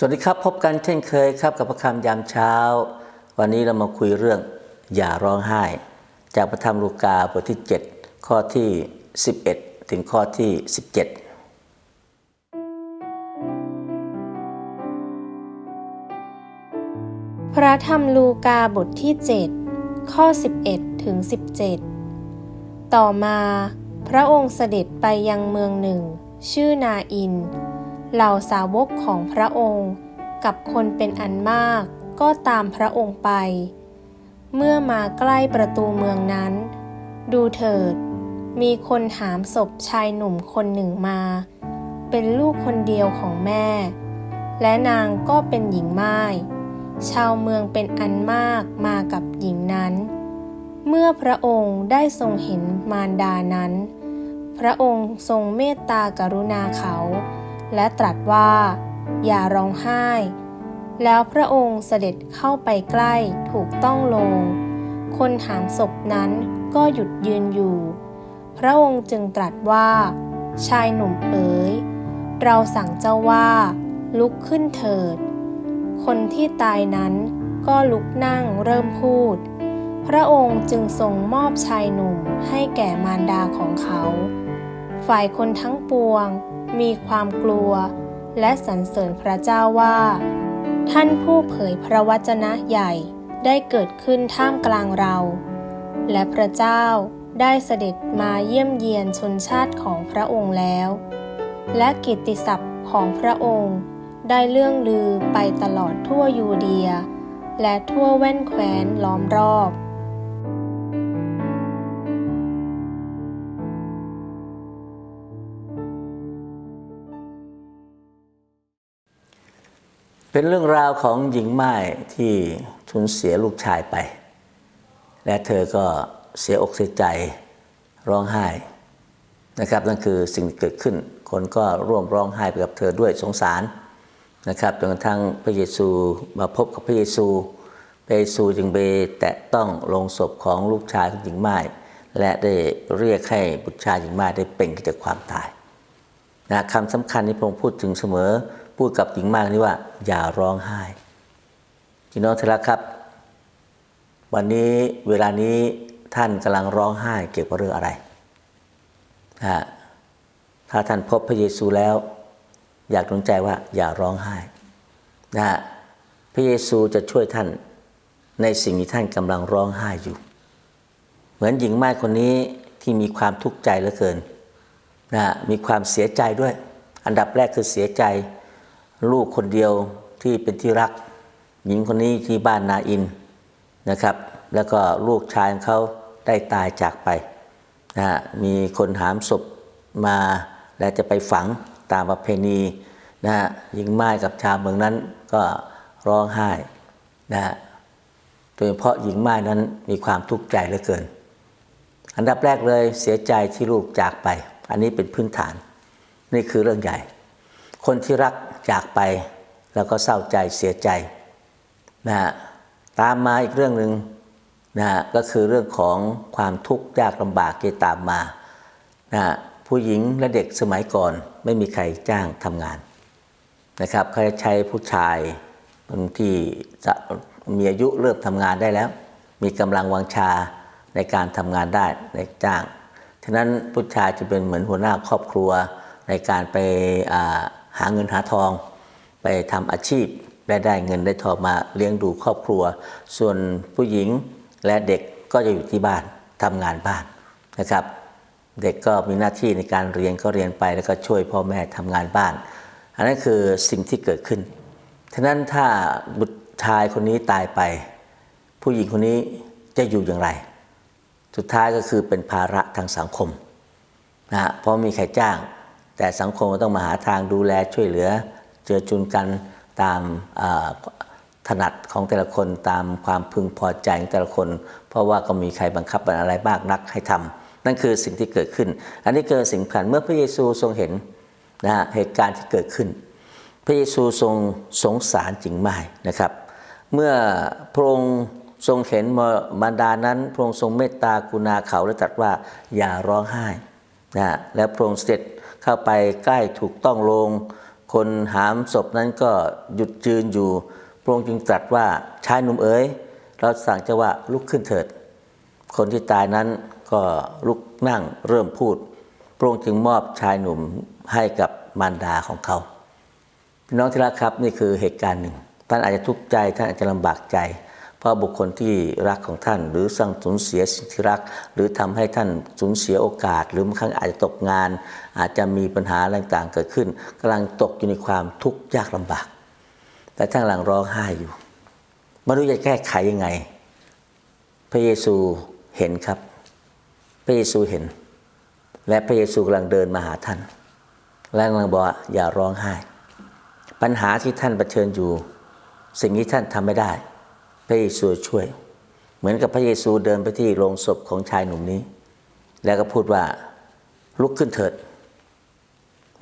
สวัสดีครับ พบกันเช่นเคยครับกับพระคำยามเช้า วันนี้เรามาคุยเรื่องอย่าร้องไห้ จากพระธรรมลูกาบทที่ 7 ข้อที่ 11 ถึงข้อที่ 17 พระธรรมลูกาบทที่ 7 ข้อ 11 ถึง 17 ต่อมา พระองค์เสด็จไปยังเมืองหนึ่ง ชื่อนาอิน เหล่าสาวกของพระองค์กับคนเป็นอันมากก็ตามพระองค์ไป เมื่อมาใกล้ประตูเมืองนั้น ดูเถิด มีคนหามศพชายหนุ่มคนหนึ่งมา เป็นลูกคนเดียวของแม่ และนางก็เป็นหญิงม่ายชาวเมืองเป็นอันมากมากับหญิงนั้น เมื่อพระองค์ได้ทรงเห็นมารดานั้น พระองค์ทรงเมตตากรุณาเขา และตรัสว่า อย่าร้องไห้ แล้วพระองค์เสด็จเข้าไปใกล้ถูกต้องลง คนหามศพนั้นก็หยุดยืนอยู่ พระองค์จึงตรัสว่า ชายหนุ่มเอ๋ย เราสั่งเจ้าว่า ลุกขึ้นเถิด คนที่ตายนั้นก็ลุกนั่งเริ่มพูด พระองค์จึงทรงมอบชายหนุ่มให้แก่มารดาของเขา ฝ่ายคนทั้งปวง มีความกลัว และสรรเสริญพระเจ้าว่า ท่านผู้เผยพระวจนะใหญ่ได้เกิดขึ้นท่ามกลางเรา และพระเจ้าได้เสด็จมาเยี่ยมเยียนชนชาติของพระองค์แล้ว และกิตติศัพท์ของพระองค์ได้เลื่องลือไปตลอดทั่วยูเดีย และทั่วแว่นแคว้นล้อมรอบ เป็นเรื่องราวของหญิงม่ายที่สูญเสียลูกชายไป และเธอก็เสียอกเสียใจร้องไห้นะครับนั่นคือสิ่งที่เกิดขึ้น คนก็ร่วมร้องไห้ไปกับเธอด้วยสงสารนะครับจนกระทั่งพระเยซูมาพบกับพระเยซู พระเยซูจึงไปแตะต้องลงศพของลูกชายของหญิงม่ายและได้เรียกให้บุตรชายหญิงม่ายได้เปล่งขึ้นจากความตายนะคำสำคัญที่พระองค์พูดถึงเสมอ พูดกับหญิงมากนี่ว่า อย่าร้องไห้พี่น้องที่รักครับ วันนี้เวลานี้ท่านกำลังร้องไห้เกี่ยวกับเรื่องอะไรนะถ้าท่านพบพระเยซูแล้ว อยากหนุนใจว่าอย่าร้องไห้นะฮะพระเยซูจะช่วยท่านในสิ่งที่ท่านกำลังร้องไห้อยู่ เหมือนหญิงไม้คนนี้ที่มีความทุกข์ใจเหลือเกินนะมีความเสียใจด้วย อันดับแรกคือเสียใจ ลูกคนเดียวที่เป็นที่รัก หญิงคนนี้ที่บ้านนาอินนะครับ แล้วก็ลูกชายของเขาได้ตายจากไปนะฮะมีคนหามศพมาและจะไปฝังตามประเพณีนะฮะหญิงไม้กับชาวเมืองนั้นก็ร้องไห้นะฮะโดยเฉพาะหญิงไม้นั้นมีความทุกข์ใจเหลือเกิน อันดับแรกเลยเสียใจที่ลูกจากไป อันนี้เป็นพื้นฐาน นี่คือเรื่องใหญ่ คนที่รัก จากไป แล้วก็เศร้าใจเสียใจนะฮะตามมาอีกเรื่องหนึ่งนะฮะก็คือเรื่องของความทุกข์ยากลำบากที่ตามมานะฮะผู้หญิงและเด็กสมัยก่อนไม่มีใครจ้างทำงานนะครับเขาจะใช้ผู้ชายบางที่จะมีอายุเริ่มทำงานได้แล้ว มีกำลังวังชาในการทำงานได้ในจ้าง ฉะนั้นผู้ชายจะเป็นเหมือนหัวหน้าครอบครัวในการไปา หาเงินหาทอง ไปทำอาชีพและได้เงินได้ทองมาเลี้ยงดูครอบครัว ส่วนผู้หญิงและเด็กก็จะอยู่ที่บ้านทำงานบ้านนะครับ เด็กก็มีหน้าที่ในการเรียนก็เรียนไปแล้วก็ช่วยพ่อแม่ทำงานบ้าน อันนั้นคือสิ่งที่เกิดขึ้นฉะนั้นถ้าบุตรชายคนนี้ตายไป ผู้หญิงคนนี้จะอยู่อย่างไร สุดท้ายก็คือเป็นภาระทางสังคมนะเพราะมีใครจ้าง แต่สังคมต้องมาหาทางดูแลช่วยเหลือ เจือจุนกันตามถนัดของแต่ละคนตามความพึงพอใจของแต่ละคน เพราะว่าก็มีใครบังคับอะไรบ้างนักให้ทำนั่นคือสิ่งที่เกิดขึ้น อันนี้เกิดสิ่งสำคัญเมื่อพระเยซูทรงเห็นนะฮะเหตุการณ์ที่เกิดขึ้น พระเยซูทรงสงสารจริงไหมนะครับ เมื่อพระองค์ทรงเห็นมารดานั้น พระองค์ทรงเมตตากรุณาเขาและตรัสว่าอย่าร้องไห้นะแล้วพระองค์เสด็จ เข้าไปใกล้ถูกต้องลง คนหามศพนั้นก็หยุดยืนอยู่ พระองค์จึงตรัสว่าชายหนุ่มเอ๋ยเราสั่งเจ้าว่าลุกขึ้นเถิด คนที่ตายนั้นก็ลุกนั่งเริ่มพูด พระองค์จึงมอบชายหนุ่มให้กับมารดาของเขาพี่น้องที่รักครับนี่คือเหตุการณ์หนึ่ง ท่านอาจจะทุกข์ใจท่านอาจจะลำบากใจ เพราะบุคคลที่รักของท่าน หรือสั่งสูญเสียสิ่งที่รัก หรือทำให้ท่านสูญเสียโอกาส หรือบางครั้งอาจจะตกงาน อาจจะมีปัญหาอะไรต่างๆเกิดขึ้นกำลังตกอยู่ในความทุกข์ยากลำบาก แต่ท่านกำลังร้องไห้อยู่ไม่รู้จะแก้ไขยังไง พระเยซูเห็นครับ พระเยซูเห็น และพระเยซูกำลังเดินมาหาท่านและกำลังบอกว่าอย่าร้องไห้ ปัญหาที่ท่านเผชิญอยู่ สิ่งที่ท่านทำไม่ได้ พระเยซูช่วย เหมือนกับพระเยซูเดินไปที่โรงศพของชายหนุ่มนี้ แล้วก็พูดว่าลุกขึ้นเถิด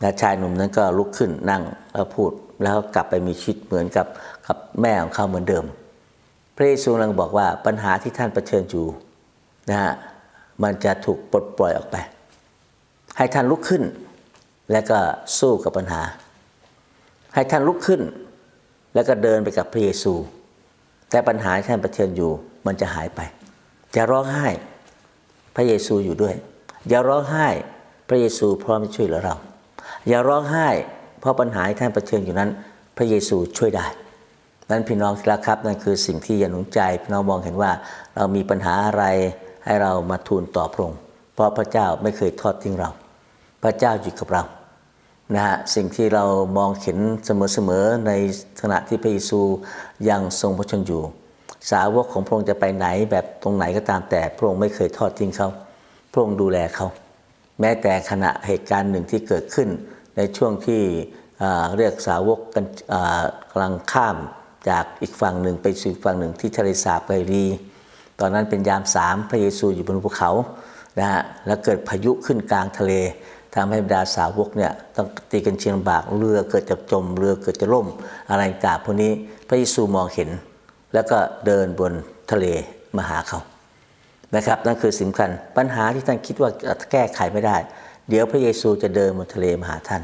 และชายหนุ่มนั้นก็ลุกขึ้นนั่งแล้วพูดแล้วก็กลับไปมีชีวิตเหมือนกับกับแม่ของเขาเหมือนเดิม พระเยซูกำลังบอกว่าปัญหาที่ท่านเผชิญอยู่นะฮะมันจะถูกปลดปล่อยออกไป ให้ท่านลุกขึ้น แล้วก็สู้กับปัญหา ให้ท่านลุกขึ้น แล้วก็เดินไปกับพระเยซู แต่ปัญหาที่ท่านเผชิญอยู่มันจะหายไป อย่าร้องไห้พระเยซูอยู่ด้วย อย่าร้องไห้พระเยซูพร้อมจะช่วยเหลือเรา อย่าร้องไห้ เพราะปัญหาที่ท่านเผชิญอยู่นั้น พระเยซูช่วยได้นั้นพี่น้องที่รักครับนั่นคือสิ่งที่อยาหนุนใจพี่น้องมองเห็นว่าเรามีปัญหาอะไรให้เรามาทูลต่อพระองค์เพราะพระเจ้าไม่เคยทอดทิ้งเรา พระเจ้าอยู่กับเรา นะฮะสิ่งที่เรามองเห็นเสมอๆในขณะที่พระเยซูยังทรงพระชนอยู่ สาวกของพระองค์จะไปไหนแบบตรงไหนก็ตามแต่พระองค์ไม่เคยทอดทิ้งเขาพระองค์ดูแลเขา แม้แต่ขณะเหตุการณ์หนึ่งที่เกิดขึ้นในช่วงที่เรียกสาวกกันกำลังข้ามจากอีกฝั่งหนึ่งไปสู่ฝั่งหนึ่งที่ทะเลสาบไกลีตอนนั้นเป็นยามสามพระเยซูอยู่บนภูเขานะฮะแล้วเกิดพายุขึ้นกลางทะเล ทำให้บรรดาสาวกเนี่ยต้องตีกันเชียงบากเรือเกิดจะจมเรือเกิดจะล่มอะไรต่างพวกนี้พระเยซูมองเห็น แล้วก็เดินบนทะเลมาหาเขานะครับนั่นคือสำคัญปัญหาที่ท่านคิดว่าแก้ไขไม่ได้ เดี๋ยวพระเยซูจะเดินบนทะเลมาหาท่าน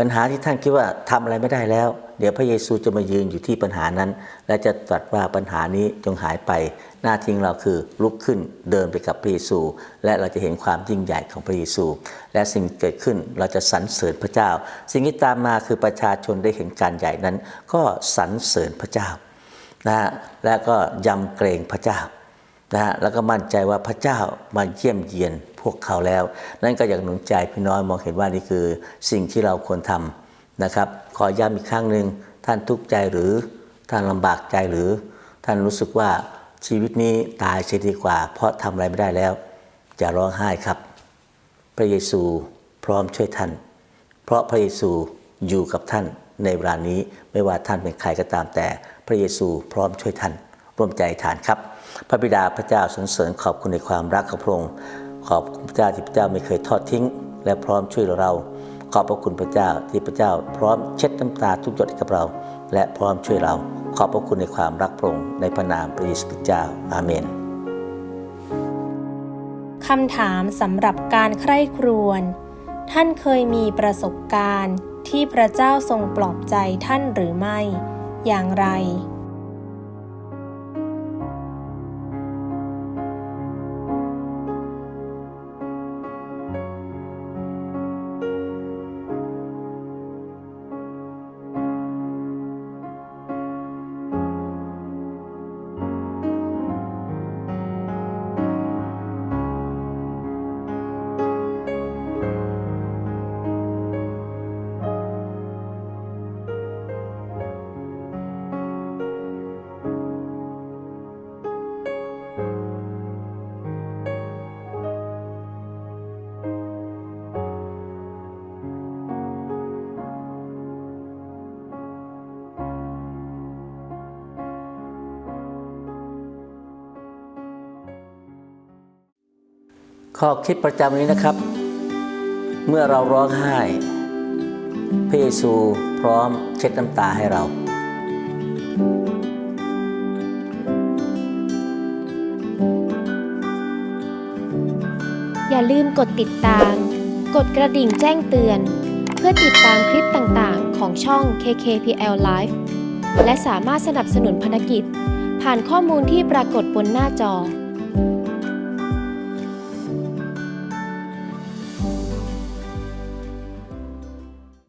ปัญหาที่ท่านคิดว่าทำอะไรไม่ได้แล้ว เดี๋ยวพระเยซูจะมายืนอยู่ที่ปัญหานั้น และจะตรัสว่าปัญหานี้จงหายไป หน้าที่ของเราคือลุกขึ้นเดินไปกับพระเยซู และเราจะเห็นความยิ่งใหญ่ของพระเยซู และสิ่งเกิดขึ้นเราจะสรรเสริญพระเจ้า สิ่งที่ตามมาคือประชาชนได้เห็นการใหญ่นั้น ก็สรรเสริญพระเจ้านะฮะและก็ยำเกรงพระเจ้านะฮะแล้วก็มั่นใจว่าพระเจ้ามาเยี่ยมเยียน พวกเขาแล้ว นั่นก็อยากหนุนใจพี่น้อยมองเห็นว่านี่คือสิ่งที่เราควรทำนะครับ ขอย้ำอีกครั้งหนึ่งท่านทุกข์ใจหรือท่านลำบากใจหรือ ท่านรู้สึกว่าชีวิตนี้ตายเสียดีกว่า เพราะทำอะไรไม่ได้แล้วอย่าร้องไห้ครับ พระเยซูพร้อมช่วยท่าน เพราะพระเยซูอยู่กับท่านในเวลานี้ไม่ว่าท่านเป็นใครก็ตามแต่ พระเยซูพร้อมช่วยท่าน ร่วมใจทานครับ พระบิดาพระเจ้าสรรเสริญขอบคุณในความรักของพระองค์ ขอบคุณพระเจ้าที่พระเจ้าไม่เคยทอดทิ้ง และพร้อมช่วยเรา ขอบพระคุณพระเจ้าที่พระเจ้า พร้อมเช็ดน้ำตาทุกหยดให้กับเรา และพร้อมช่วยเรา ขอบพระคุณในความรักพระองค์ในพระนามพระเยซูคริสต์เจ้าอาเมนคำถามสำหรับการใคร่ครวญท่านเคยมีประสบการณ์ที่พระเจ้าทรงปลอบใจท่านหรือไม่ อย่างไร ข้อคิดประจำวันนี้นะครับ เมื่อเราร้องไห้พระเยซูพร้อมเช็ดน้ำตาให้เรา อย่าลืมกดติดตาม กดกระดิ่งแจ้งเตือน เพื่อติดตามคลิปต่างๆ ของช่อง KKPL Live และสามารถสนับสนุนภารกิจ ผ่านข้อมูลที่ปรากฏบนหน้าจอ